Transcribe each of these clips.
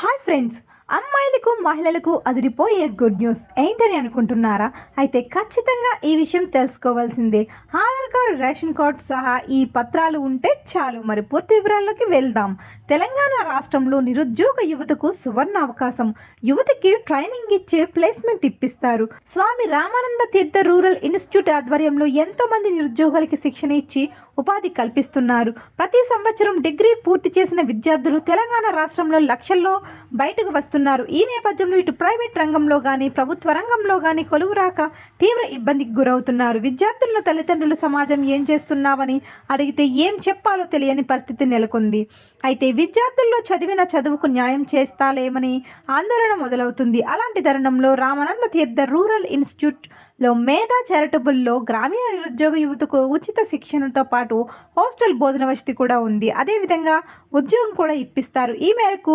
Hi friends అమ్మాయిలకు మహిళలకు అదిరిపోయే గుడ్ న్యూస్ ఏంటని అనుకుంటున్నారా? అయితే ఖచ్చితంగా ఈ విషయం తెలుసుకోవాల్సిందే. ఆధార్ కార్డ్ రేషన్ కార్డ్ సహా ఈ పత్రాలు ఉంటే చాలు. మరి పూర్తి వివరాల్లోకి వెళ్దాం. తెలంగాణ రాష్ట్రంలో నిరుద్యోగ యువతకు సువర్ణ అవకాశం. యువతికి ట్రైనింగ్ ఇచ్చే ప్లేస్మెంట్ ఇప్పిస్తారు. స్వామి రామానంద తీర్థ రూరల్ ఇన్స్టిట్యూట్ ఆధ్వర్యంలో ఎంతో మంది నిరుద్యోగులకి శిక్షణ ఇచ్చి ఉపాధి కల్పిస్తున్నారు. ప్రతి సంవత్సరం డిగ్రీ పూర్తి చేసిన విద్యార్థులు తెలంగాణ రాష్ట్రంలో లక్షల్లో బయటకు వస్తున్నారు. ఈ నేపథ్యంలో ఇటు ప్రైవేట్ రంగంలో కానీ ప్రభుత్వ రంగంలో కానీ కొలువు రాక తీవ్ర ఇబ్బందికి గురవుతున్నారు. విద్యార్థులను తల్లిదండ్రులు సమాజం ఏం చేస్తున్నావని అడిగితే ఏం చెప్పాలో తెలియని పరిస్థితి నెలకొంది. అయితే విద్యార్థుల్లో చదివిన చదువుకు న్యాయం చేస్తాలేమని ఆందోళన మొదలవుతుంది. అలాంటి తరుణంలో రామానంద తీర్థ రూరల్ ఇన్స్టిట్యూట్ లో మేధా చారిటబుల్లో గ్రామీణ నిరుద్యోగ యువతకు ఉచిత శిక్షణతో పాటు హాస్టల్ భోజన వసతి కూడా ఉంది. అదేవిధంగా ఉద్యోగం కూడా ఇప్పిస్తారు. ఈ మేరకు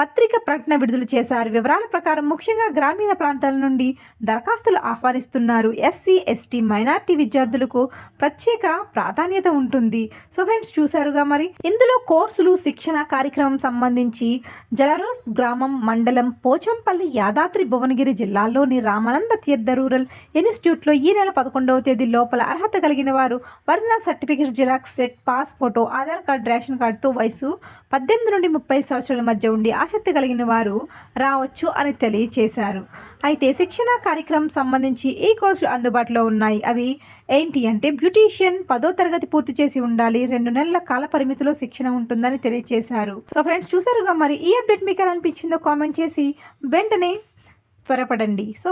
పత్రిక ప్రకటన విడుదల చేశారు. వివరాల ప్రకారం ముఖ్యంగా గ్రామీణ ప్రాంతాల నుండి దరఖాస్తులు ఆహ్వానిస్తున్నారు. ఎస్సీ ఎస్టీ మైనార్టీ విద్యార్థులకు ప్రత్యేక ప్రాధాన్యత ఉంటుంది. సో ఫ్రెండ్స్ చూశారుగా మరి? ఇందులో కోర్సులు శిక్షణ కార్యక్రమం సంబంధించి జలరూర్ గ్రామం మండలం పోచంపల్లి యాదాద్రి భువనగిరి జిల్లాలోని రామానంద తీర్థ రూరల్ ఇన్స్టిట్యూట్లో ఈ నెల పదకొండవ తేదీ లోపల అర్హత కలిగిన వారు original certificate xerox set pass photo Aadhaar card ration కార్డుతో వయసు పద్దెనిమిది నుండి ముప్పై సంవత్సరాల మధ్య ఉండి ఆసక్తి కలిగిన వారు రావచ్చు అని తెలియచేశారు. అయితే శిక్షణ కార్యక్రమం సంబంధించి ఈ కోర్సులు అందుబాటులో ఉన్నాయి. అవి ఏంటి అంటే బ్యూటీషియన్ పదో తరగతి పూర్తి చేసి ఉండాలి. రెండు నెలల కాల పరిమితిలో శిక్షణ ఉంటుందని తెలియజేశారు సో ఫ్రెండ్స్ చూసారుగా మరి ఈ అప్డేట్ మీకు ఎలా అనిపించిందో కామెంట్ చేసి వెంటనే త్వరపడండి. సో